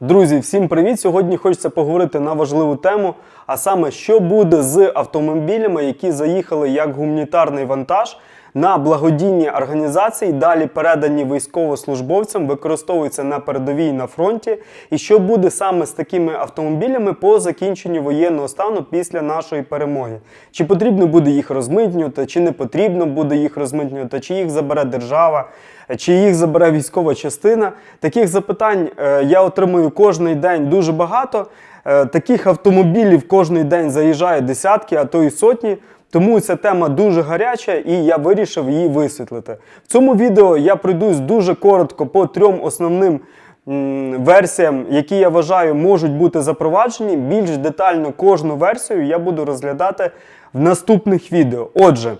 Друзі, всім привіт! Сьогодні хочеться поговорити на важливу тему, а саме, що буде з автомобілями, які заїхали як гуманітарний вантаж на благодійні організації, далі передані військовослужбовцям, використовуються на передовій на фронті. І що буде саме з такими автомобілями по закінченню воєнного стану після нашої перемоги? Чи потрібно буде їх розмитнювати, чи не потрібно буде їх розмитнювати, чи їх забере держава? чи їх забере військова частина. Таких запитань е, я отримую кожен день дуже багато. Е, Таких автомобілів кожен день заїжджає десятки, а то й сотні. Тому ця тема дуже гаряча і я вирішив її висвітлити. В цьому відео я пройдусь дуже коротко по трьом основним версіям, які я вважаю можуть бути запроваджені. Більш детально кожну версію я буду розглядати в наступних відео. Отже.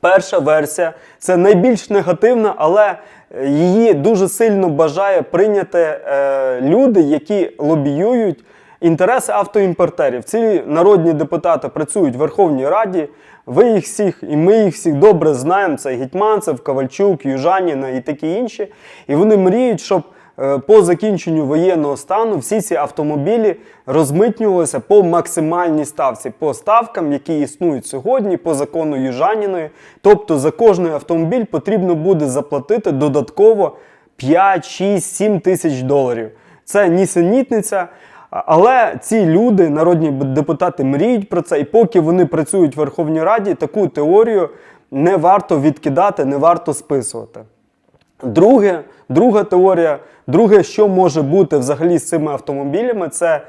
Перша версія це найбільш негативна, але е, її дуже сильно бажає прийняти е, люди, які лобіюють інтереси автоімпортерів. Ці народні депутати працюють в Верховній Раді. Ви їх всіх, і ми їх всіх добре знаємо. Це Гетьманцев, Ковальчук, Южаніна і такі інші. І вони мріють, щоб е, по закінченню воєнного стану всі ці автомобілі розмитнювалися по максимальній ставці, по ставкам, які існують сьогодні, по закону Южаніної. Тобто за кожний автомобіль потрібно буде заплатити додатково 5, 6, 7 тисяч доларів. Це нісенітниця. Але ці люди, народні депутати, мріють про це, і поки вони працюють в Верховній Раді, таку теорію не варто відкидати, не варто списувати. Друге, друга теорія, друге, що може бути взагалі з цими автомобілями, це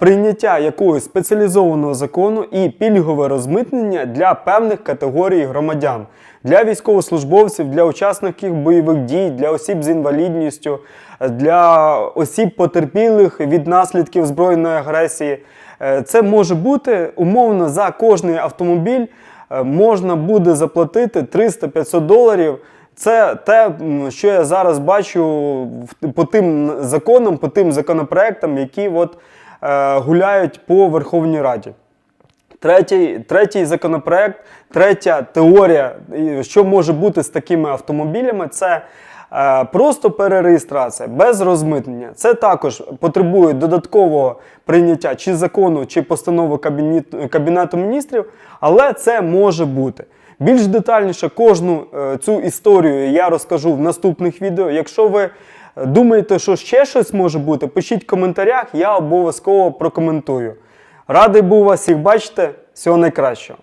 прийняття якогось спеціалізованого закону і пільгове розмитнення для певних категорій громадян, для військовослужбовців, для учасників бойових дій, для осіб з інвалідністю, для осіб потерпілих від наслідків збройної агресії. Е, Це може бути умовно за кожний автомобіль е, можна буде заплатити 300-500 доларів. Це те, що я зараз бачу по тим законам, по тим законопроектам, які от, е, гуляють по Верховній Раді. Третій, третій законопроект, третя теорія, що може бути з такими автомобілями, це е, просто перереєстрація без розмитнення. Це також потребує додаткового прийняття чи закону, чи постанови Кабінету, Кабінету міністрів, але це може бути. Більш детальніше кожну е, цю історію я розкажу в наступних відео. Якщо ви е, думаєте, що ще щось може бути, пишіть в коментарях, я обов'язково прокоментую. Радий був вас всіх бачити. Всього найкращого.